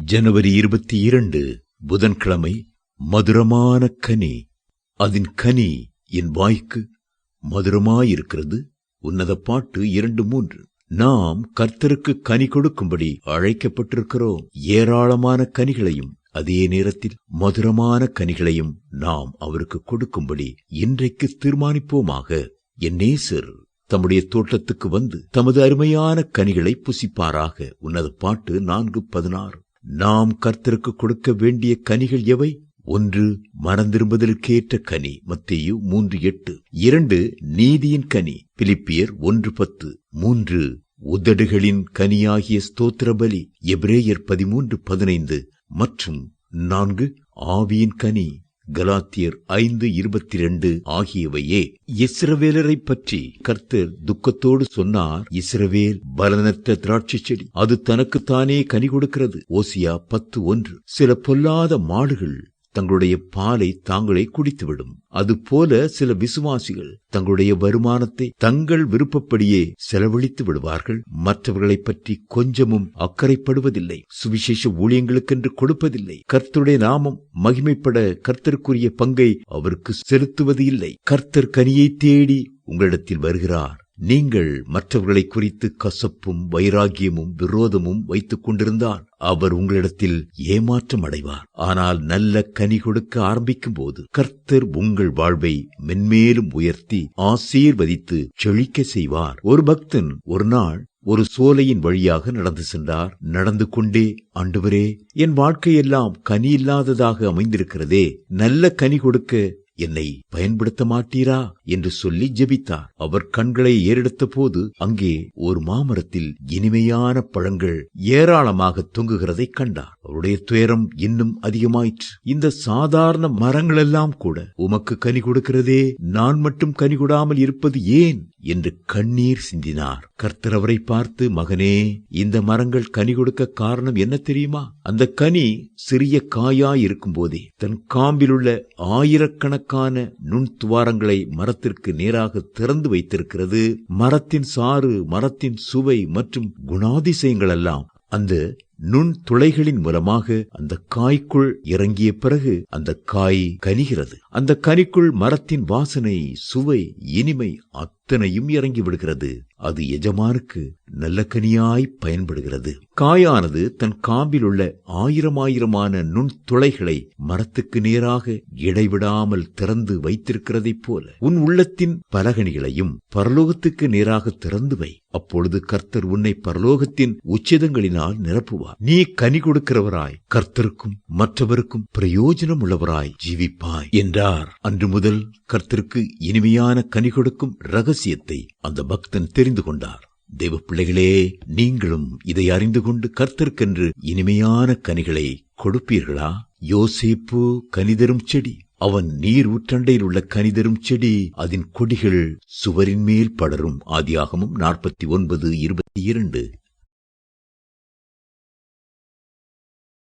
ஜனவரி இருபத்தி இரண்டு புதன்கிழமை மதுரமான கனி. அதன் கனி என் வாய்க்கு மதுரமாயிருக்கிறது. உன்னத பாட்டு இரண்டு மூன்று. நாம் கர்த்தருக்கு கனி கொடுக்கும்படி அழைக்கப்பட்டிருக்கிறோம். ஏராளமான கனிகளையும் அதே நேரத்தில் மதுரமான கனிகளையும் நாம் அவருக்கு கொடுக்கும்படி இன்றைக்கு தீர்மானிப்போமாக. என் நேசர் தம்முடைய தோட்டத்துக்கு வந்து தமது அருமையான கனிகளை புசிப்பாராக. உன்னது பாட்டு நான்கு பதினாறு. நாம் கர்த்தருக்கு கொடுக்க வேண்டிய கனிகள் எவை? ஒன்று மனந்திரும்புதலுக்கேற்ற கனி மத்தியு மூன்று எட்டு. இரண்டு நீதியின் கனி பிலிப்பியர் ஒன்று பத்து. மூன்று உதடுகளின் கனியாகிய ஸ்தோத்திர பலி பதிமூன்று பதினைந்து. மற்றும் நான்கு ஆவியின் கனி. கலாத்தியர் ஐந்து இருபத்தி ரெண்டு ஆகியவையே இஸ்ரவேலரை பற்றி கர்த்தர் துக்கத்தோடு சொன்னார். இஸ்ரவேல் பலனற்ற திராட்சை செடி அது தனக்குத்தானே கனி கொடுக்கிறது. ஓசியா பத்து ஒன்று. சில பொல்லாத மாடுகள் தங்களுடைய பாலை தாங்களே குடித்துவிடும். அதுபோல சில விசுவாசிகள் தங்களுடைய வருமானத்தை தங்கள் விருப்பப்படியே செலவழித்து விடுவார்கள். மற்றவர்களை பற்றி கொஞ்சமும் அக்கறைப்படுவதில்லை. சுவிசேஷ ஊழியங்களுக்கென்று கொடுப்பதில்லை. கர்த்தருடைய நாமம் மகிமைப்பட கர்த்தருக்குரிய பங்கை அவருக்கு செலுத்துவது இல்லை கர்த்தர் கனியை தேடி உங்களிடத்தில் வருகிறார். நீங்கள் மற்றவர்களை குறித்து கசப்பும் வைராகியமும் விரோதமும் வைத்துக் கொண்டிருந்தால் அவர் உங்களிடத்தில் ஏமாற்றம் அடைவார். ஆனால் நல்ல கனி கொடுக்க ஆரம்பிக்கும் போது கர்த்தர் உங்கள் வாழ்வை மென்மேலும் உயர்த்தி ஆசீர்வதித்து செழிக்க செய்வார். ஒரு பக்தன் ஒரு நாள் ஒரு சோலையின் வழியாக நடந்து சென்றார். நடந்து கொண்டே ஆண்டவரே என் வாழ்க்கையெல்லாம் கனி இல்லாததாக அமைந்திருக்கிறதே. நல்ல கனி கொடுக்க என்னை பயன்படுத்த மாட்டீரா என்று சொல்லி ஜெபித்தார். அவர் கண்களை ஏறெடுத்த போது அங்கே ஒரு மாமரத்தில் இனிமையான பழங்கள் ஏராளமாக தொங்குகிறதை கண்டார். அவருடைய துயரம் இன்னும் அதிகமாயிற்று. இந்த சாதாரண மரங்களெல்லாம் கூட உமக்கு கனி கொடுக்கிறதே நான் மட்டும் கனி கொடாமல் இருப்பது ஏன்? என்று கண்ணீர் சிந்தினார். கர்த்தர் அவரை பார்த்து மகனே இந்த மரங்கள் கனி கொடுக்க காரணம் என்ன தெரியுமா? அந்த கனி சிறிய காயாய் இருக்கும் போதே தன் காம்பிலுள்ள ஆயிரக்கணக்கான நுண்துவாரங்களை மரத்திற்கு நேராக திறந்து வைத்திருக்கிறது. மரத்தின் சாறு மரத்தின் சுவை மற்றும் குணாதிசயங்கள் எல்லாம் அந்த நுண் துளைகளின் மூலமாக அந்த காய்க்குள் இறங்கிய பிறகு அந்த காய் கனிகிறது. அந்த கனிக்குள் மரத்தின் வாசனை சுவை இனிமை அத்தனையும் இறங்கி விடுகிறது. அது எஜமானுக்கு நல்ல கனியாய் பயன்படுகிறது. காயானது தன் காம்பில் உள்ள ஆயிரம் ஆயிரமான நுண் துளைகளை மரத்துக்கு நேராக இடைவிடாமல் திறந்து வைத்திருக்கிறதைப் போல உன் உள்ளத்தின் பலகணிகளையும் பரலோகத்துக்கு நேராக திறந்து வை. அப்பொழுது கர்த்தர் உன்னை பரலோகத்தின் உச்சிதங்களினால் நிரப்புவார். நீ கனி கொடுக்கிறவராய் கர்த்தருக்கும் மற்றவருக்கும் பிரயோஜனம் உள்ளவராய் ஜீவிப்பாய் என்றார். அன்று முதல் கர்த்தருக்கு இனிமையான கனி கொடுக்கும் ரக ரகசியத்தை அந்த பக்தன் தெரிந்து கொண்டார். தெய்வ பிள்ளைகளே நீங்களும் இதை அறிந்து கொண்டு கர்த்தருக்கென்று இனிமையான கனிகளை கொடுப்பீர்களா? யோசிப்பு கனிதரும் செடி அவன் நீர் ஊற்றண்டையில் உள்ள கனிதரும் செடி அதன் கொடிகள் சுவரின் மேல் படரும். ஆதியாகமும் நாற்பத்தி ஒன்பது இருபத்தி இரண்டு.